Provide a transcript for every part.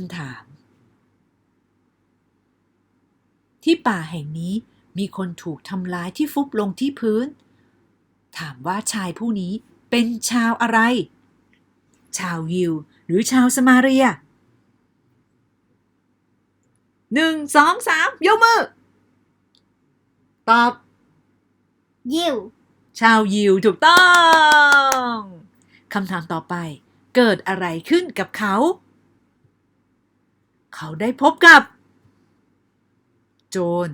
ำถาม ที่ป่าแห่งนี้มีคนถูกทำร้ายที่ฟุบลงที่พื้น ถามว่าชายผู้นี้เป็นชาวอะไร ชาวยิวหรือชาวสมาเรียหนึ่งสองสามยกมือ ตอบ ยิว ชาวยิวถูกต้อง คำถามต่อไป เกิดอะไรขึ้นกับเขา เขาได้พบกับ โจร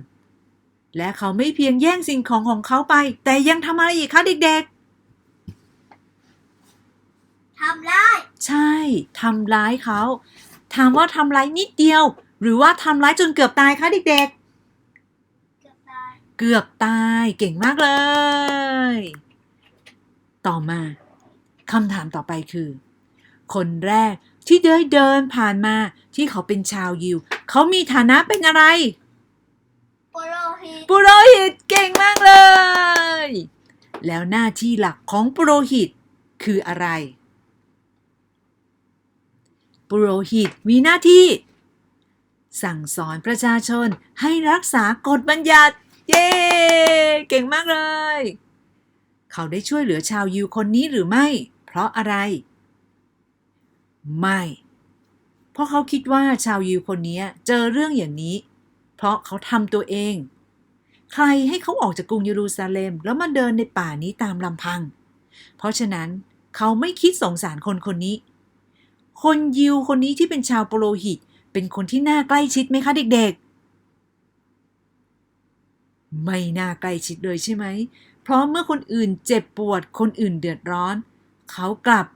และเขาไม่เพียงแย่งสิ่งของของเขาไป แต่ยังทำอะไรอีกคะเด็กทำร้ายๆใช่ทำร้ายเขาถามว่าทำร้ายนิดเดียว หรือว่าทำร้ายจนเกือบตายคะเด็กเกือบตายๆเกือบตายเก่งมากเลย ต่อมาคำถามต่อไปคือ คนแรกที่เดินเดินผ่านมาที่เขาเป็นชาวยิว เขามีฐานะเป็นอะไรโปโลหิต ปุโรหิตเก่งมากเลย แล้วหน้าที่หลักของปุโรหิตคืออะไร ปุโรหิตมีหน้าที่ สั่งสอนประชาชนให้รักษากฎบัญญัติ เย้ เก่งมากเลย เขาได้ช่วยเหลือชาวยิวคนนี้หรือไม่ เพราะอะไร ไม่ เพราะเขาคิดว่าชาวยิวคนนี้เจอเรื่องอย่างนี้ เพราะเขาทำตัวเอง ใครให้เขาออกจากกรุงเยรูซาเล็ม แล้วมาเดินในป่านี้ตามลำพัง เพราะฉะนั้นเขาไม่คิดสงสารคนคนนี้ คนยิวคนนี้ที่เป็นชาวโปโลหิต เป็นคนที่น่าใกล้ชิดไหมคะเด็ก ๆ ไม่น่าใกล้ชิดเลยใช่ไหม เพราะเมื่อคนอื่นเจ็บปวด คนอื่นเดือดร้อน เขากลับ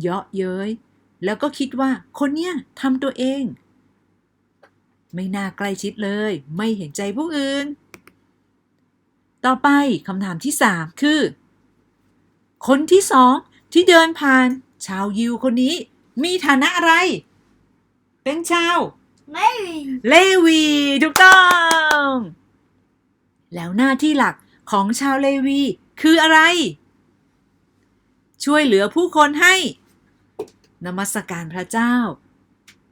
เยาะเย้ย แล้วก็คิดว่าคนเนี้ยทำตัวเอง ไม่น่าใกล้ชิดเลย ไม่เห็นใจผู้อื่น ต่อไปคำถามที่สามคือ คนที่สองที่เดินผ่าน ชาวยิวคนนี้ มีฐานะอะไร เป็นชาวไม่มีเลวีถูกต้อง แล้วหน้าที่หลักของชาวเลวีคืออะไร ช่วยเหลือผู้คนให้ นมัสการพระเจ้า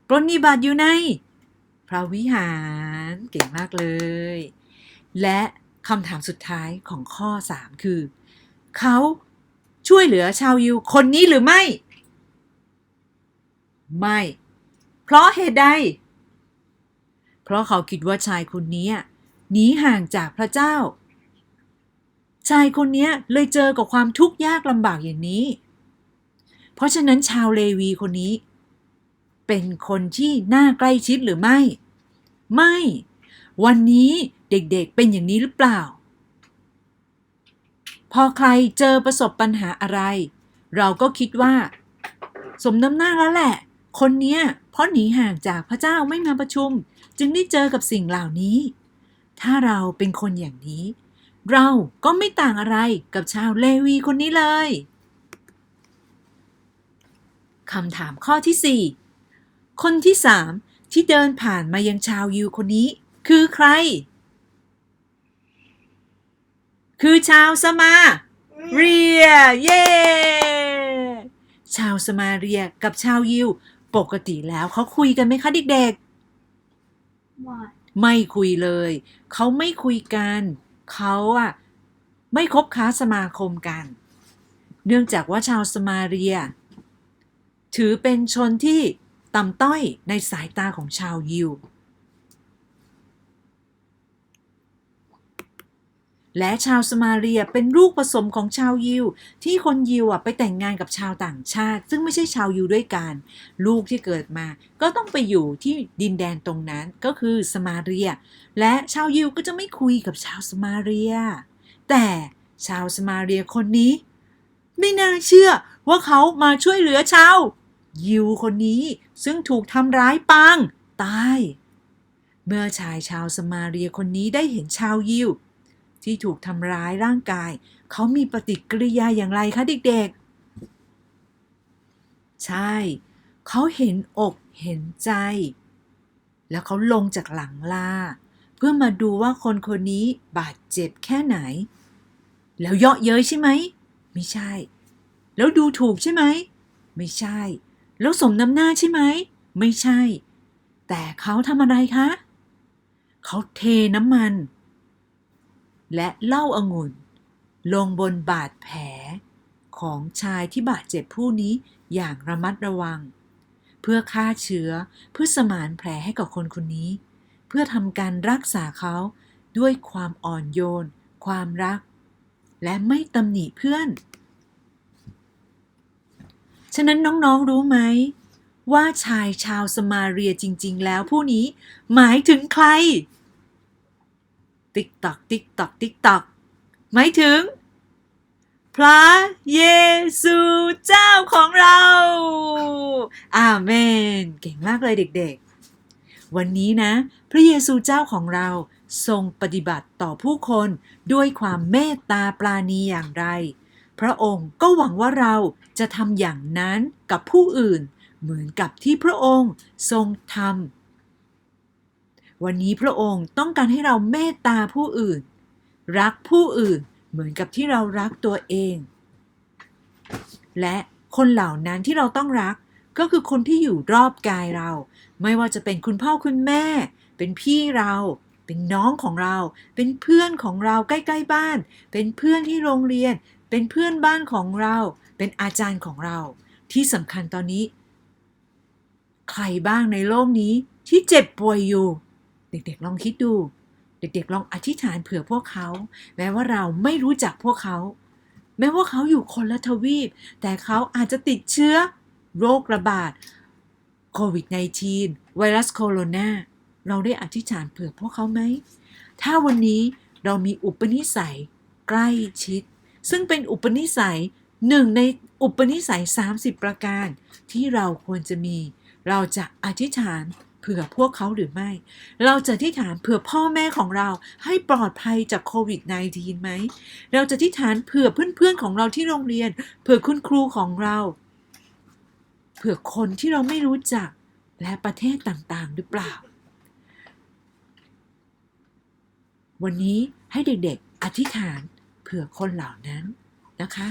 ปรนนิบัติอยู่ใน พระวิหารเก่งมากเลย และคำถามสุดท้ายของข้อ 3 คือ เขาช่วยเหลือชาวยิวคนนี้หรือไม่ ไม่ เพราะเหตุใด เพราะเขาคิดว่าชายคนนี้หนีห่างจากพระเจ้า ชายคนนี้เลยเจอกับความทุกข์ยากลำบากอย่างนี้ เพราะฉะนั้นชาวเลวีคนนี้ เป็นคนที่น่าใกล้ชิดหรือไม่ ไม่ วันนี้เด็กๆเป็นอย่างนี้หรือเปล่า พอใครเจอประสบปัญหาอะไร เราก็คิดว่า สมน้ำหน้าแล้วแหละ คนเนี้ยเพราะหนีห่างจากพระเจ้าไม่มาประชุม จึงได้เจอกับสิ่งเหล่านี้ ถ้าเราเป็นคนอย่างนี้ เราก็ไม่ต่างอะไรกับชาวเลวีคนนี้เลย คำถามข้อที่ 4 คนที่ 3 ที่เดินผ่านมายังชาวยิวคนนี้ คือใคร คือชาวสมาเรีย เย้ ชาวสมาเรียกับชาวยิว ปกติแล้วเขาคุยกันไหมคะเด็กว่าๆไม่คุยเลย เขาไม่คุยกัน เขาอะไม่คบค้าสมาคมกัน เนื่องจากว่าชาวสมาเรีย ถือเป็นชนที่ต่ำต้อยในสายตาของชาวยิว และชาวสมาเรียเป็นลูกผสมของชาวยิว ที่คนยิวอะไปแต่งงานกับชาวต่างชาติ ซึ่งไม่ใช่ชาวยิวด้วยกัน ลูกที่เกิดมา ก็ต้องไปอยู่ที่ดินแดนตรงนั้นก็คือสมาเรีย และชาวยิวก็จะไม่คุยกับชาวสมาเรีย แต่ชาวสมาเรียคนนี้ ไม่น่าเชื่อว่าเขามาช่วยเหลือชาว ยิวคนนี้ซึ่งถูกทำร้ายปางตาย เมื่อชายชาวสมาเรียคนนี้ได้เห็นชาวยิว ที่ถูกทำร้ายร่างกาย เขามีปฏิกิริยาอย่างไรคะเด็กๆ ใช่ เขาเห็นอกเห็นใจ แล้วเขาลงจากหลังลาเพื่อมาดูว่าคนคนนี้บาดเจ็บแค่ไหน แล้วเยาะเย้ยใช่ไหม ไม่ใช่ แล้วดูถูกใช่ไหม ไม่ใช่ แล้วสมน้ำหน้าใช่ไหม ไม่ใช่ แต่เขาทำอะไรคะ เขาเทน้ำมัน และเหล้าอางุ่น ลงบนบาดแผล ของชายที่บาดเจ็บผู้นี้อย่างระมัดระวัง เพื่อฆ่าเชื้อเพื่อสมานแผลให้กับคนคนนี้ เพื่อทำการรักษาเขาด้วยความอ่อนโยน ความรัก และไม่ตำหนิเพื่อน ฉะนั้นน้องๆรู้ไหม ว่าชายชาวสมาเรียจริง ๆ แล้วผู้นี้หมายถึงใคร ติ๊กตอกติ๊กตอกติ๊กตอกหมายถึง พระเยซูเจ้าของเรา อาเมน เก่งมากเลยเด็กๆ วันนี้นะ พระเยซูเจ้าของเราทรงปฏิบัติต่อผู้คนด้วยความเมตตาปราณีอย่างไร พระองค์ก็หวังว่าเราจะทำอย่างนั้นกับผู้อื่น เหมือนกับที่พระองค์ทรงทำวันนี้พระองค์ต้องการให้เราเมตตาผู้อื่น รักผู้อื่นเหมือนกับที่เรารักตัวเอง และคนเหล่านั้นที่เราต้องรักก็คือคนที่อยู่รอบกายเรา ไม่ว่าจะเป็นคุณพ่อคุณแม่ เป็นพี่เรา เป็นน้องของเรา เป็นเพื่อนของเราใกล้ ๆ บ้าน เป็นเพื่อนที่โรงเรียน เป็นเพื่อนบ้านของเรา เป็นอาจารย์ของเรา ที่สำคัญตอนนี้ ใครบ้างในโลกนี้ที่เจ็บป่วยอยู่ เด็กๆลองคิดดู เด็กๆลองอธิษฐานเผื่อพวกเขา แม้ว่าเราไม่รู้จักพวกเขา แม้ว่าเขาอยู่คนละทวีป แต่เขาอาจจะติดเชื้อ โรคระบาดโควิด -19 ไวรัสโคโรนาเราได้อธิษฐานเผื่อพวกเขาไหม ถ้าวันนี้เรามีอุปนิสัยใกล้ชิด ซึ่งเป็นอุปนิสัยหนึ่งในอุปนิสัย 30 ประการ ที่เราควรจะมี เราจะอธิษฐานเผื่อพวกเขาหรือไม่ เราจะอธิษฐานเผื่อพ่อแม่ของเราให้ปลอดภัยจากโควิด -19 ไหม เราจะอธิษฐานเผื่อเพื่อนๆของเราที่โรงเรียน เผื่อคุณครูของเรา เผื่อคนที่เราไม่รู้จักและประเทศต่างๆ หรือเปล่า วันนี้ให้เด็กๆ อธิษฐาน เผื่อคนเหล่านั้นนะคะ